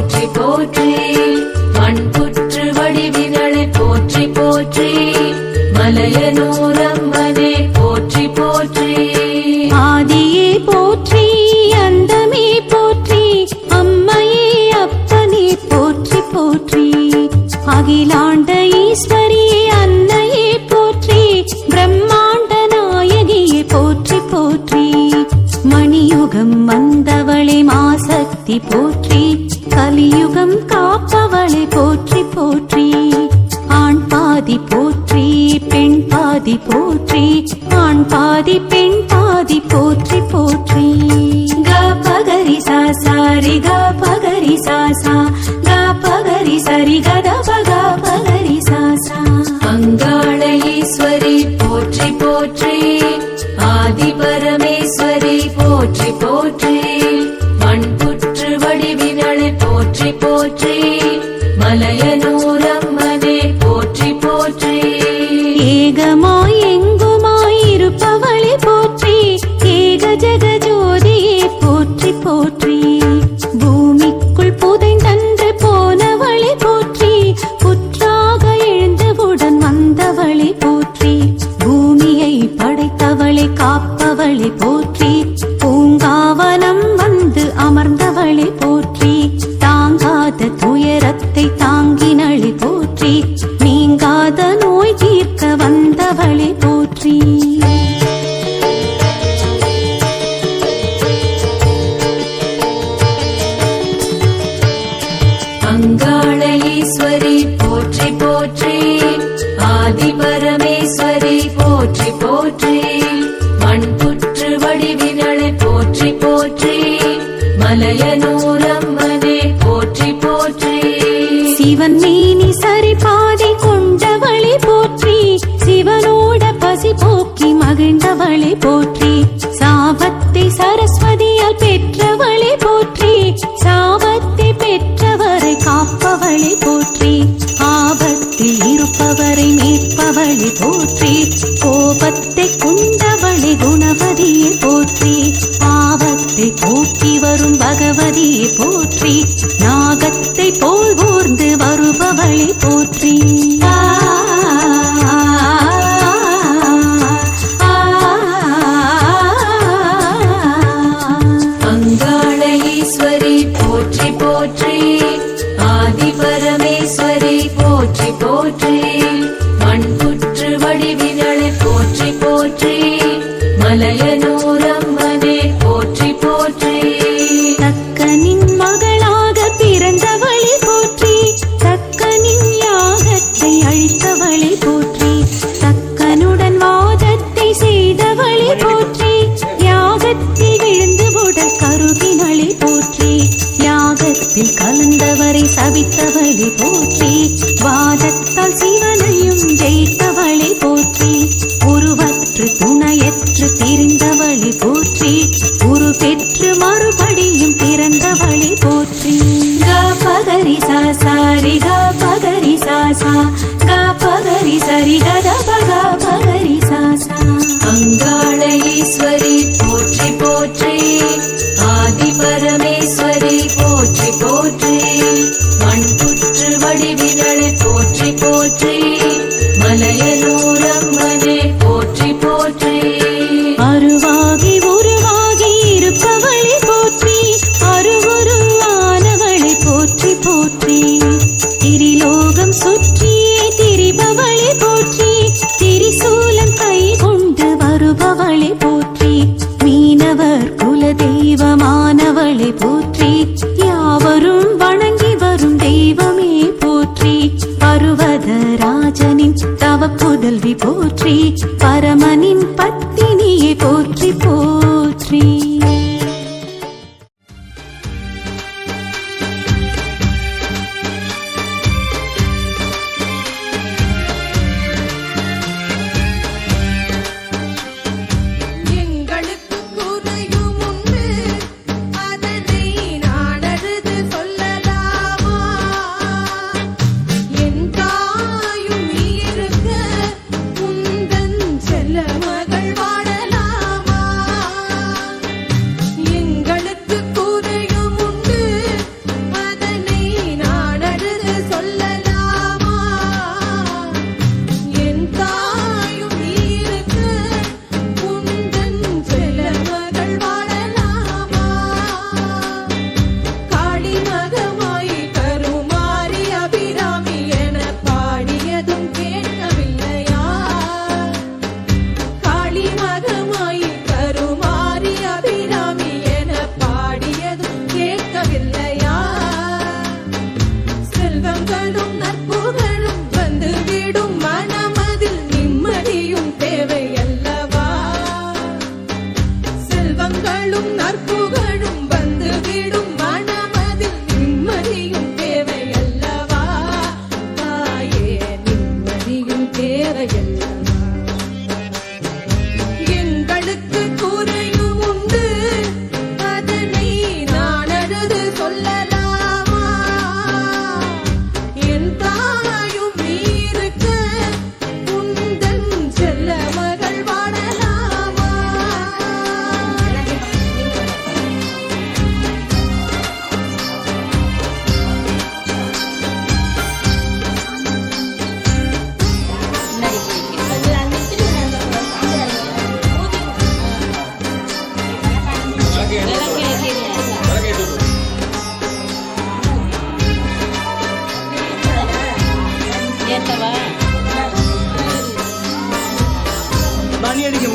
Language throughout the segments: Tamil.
போற்றி போற்றி. மண்புற்று வடிவினளை போற்றி போற்றி. மலையனூரம்மனே போற்றி போற்றி. ஆதியே போற்றி அந்தமே போற்றி. அம்மையே அப்பனே போற்றி போற்றி. அகிலாண்ட ஈஸ்வரியே அன்னையே போற்றி. பிரம்மாண்ட நாயகியே போற்றி போற்றி. மணியுகம் வந்தவளே மாசக்தி போற்றி. கலியுகம் காப்பவளை போற்றி போற்றி ஆண் பாதி போற்றி பெண் பாதி போற்றி ஆண் பாதி பெண் பாதி போற்றி போற்றி. க பகரி சா சாரி க பகரி சாசா க பகரி சரி கத பக பகரி சாசா சா. அங்காள ஈஸ்வரி போற்றி போற்றி. பரமேஸ்வரி போற்றி போற்றி. ஆதி பரமேஸ்வரி போற்றி போற்றி. மண் புற்று வடிவினளை போற்றி போற்றி. மலையனூரம்மனே போற்றி போற்றி. சிவன் மீனி சரி பாதை கொண்டவளே போற்றி. சிவனோட பசி போக்கி மகிழ்ந்தவளை போற்றி. சாபத்தை சரஸ்வதியால் பெற்றவள் கோபத்தை குண்டவளி குணவதியே போற்றி பாவத்தை போக்கி வரும் பகவதியை போற்றி நாகத்தை பெற்று மறுபடியும் பிறந்த வழி போற்றி. கா பகரி சா சாரி க பகரி சா சா. க பகரி சரி கத பகா பகரி சா சா. அங்காள ஈஸ்வரி பருவத ராஜனின் தவ புதல்வி போற்றி பரமனின் பத்தினியை போற்றி போ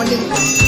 மணி அடிக்க மணி அடிக்க